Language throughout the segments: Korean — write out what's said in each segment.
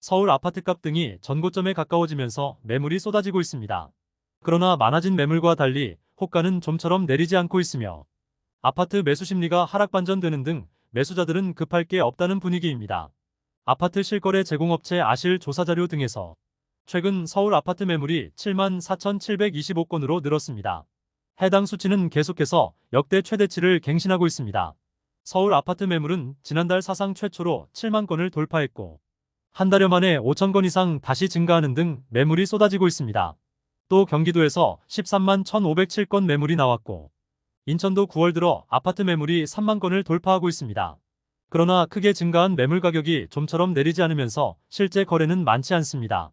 서울 아파트값 등이 전고점에 가까워지면서 매물이 쏟아지고 있습니다. 그러나 많아진 매물과 달리 호가는 좀처럼 내리지 않고 있으며 아파트 매수 심리가 하락 반전되는 등 매수자들은 급할 게 없다는 분위기입니다. 아파트 실거래 제공업체 아실 조사자료 등에서 최근 서울 아파트 매물이 7만 4,725건으로 늘었습니다. 해당 수치는 계속해서 역대 최대치를 갱신하고 있습니다. 서울 아파트 매물은 지난달 사상 최초로 7만 건을 돌파했고 한 달여 만에 5천 건 이상 다시 증가하는 등 매물이 쏟아지고 있습니다. 또 경기도에서 13만 1,507건 매물이 나왔고 인천도 9월 들어 아파트 매물이 3만 건을 돌파하고 있습니다. 그러나 크게 증가한 매물 가격이 좀처럼 내리지 않으면서 실제 거래는 많지 않습니다.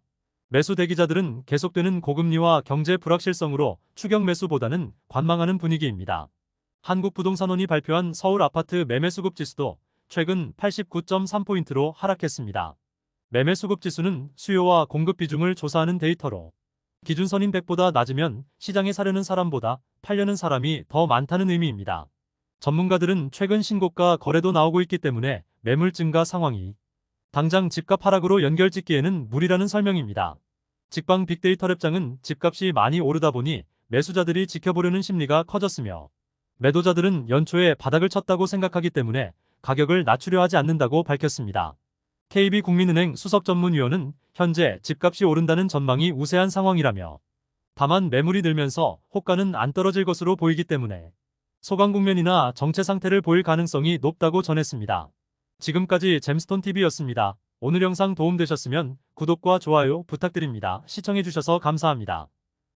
매수 대기자들은 계속되는 고금리와 경제 불확실성으로 추격 매수보다는 관망하는 분위기입니다. 한국부동산원이 발표한 서울 아파트 매매 수급 지수도 최근 89.3포인트로 하락했습니다. 매매 수급 지수는 수요와 공급 비중을 조사하는 데이터로 기준선인 100보다 낮으면 시장에 사려는 사람보다 팔려는 사람이 더 많다는 의미입니다. 전문가들은 최근 신고가 거래도 나오고 있기 때문에 매물 증가 상황이 당장 집값 하락으로 연결짓기에는 무리라는 설명입니다. 직방 빅데이터 랩장은 집값이 많이 오르다 보니 매수자들이 지켜보려는 심리가 커졌으며 매도자들은 연초에 바닥을 쳤다고 생각하기 때문에 가격을 낮추려 하지 않는다고 밝혔습니다. KB국민은행 수석전문위원은 현재 집값이 오른다는 전망이 우세한 상황이라며 다만 매물이 늘면서 호가는 안 떨어질 것으로 보이기 때문에 소강 국면이나 정체 상태를 보일 가능성이 높다고 전했습니다. 지금까지 잼스톤TV였습니다. 오늘 영상 도움되셨으면 구독과 좋아요 부탁드립니다. 시청해주셔서 감사합니다.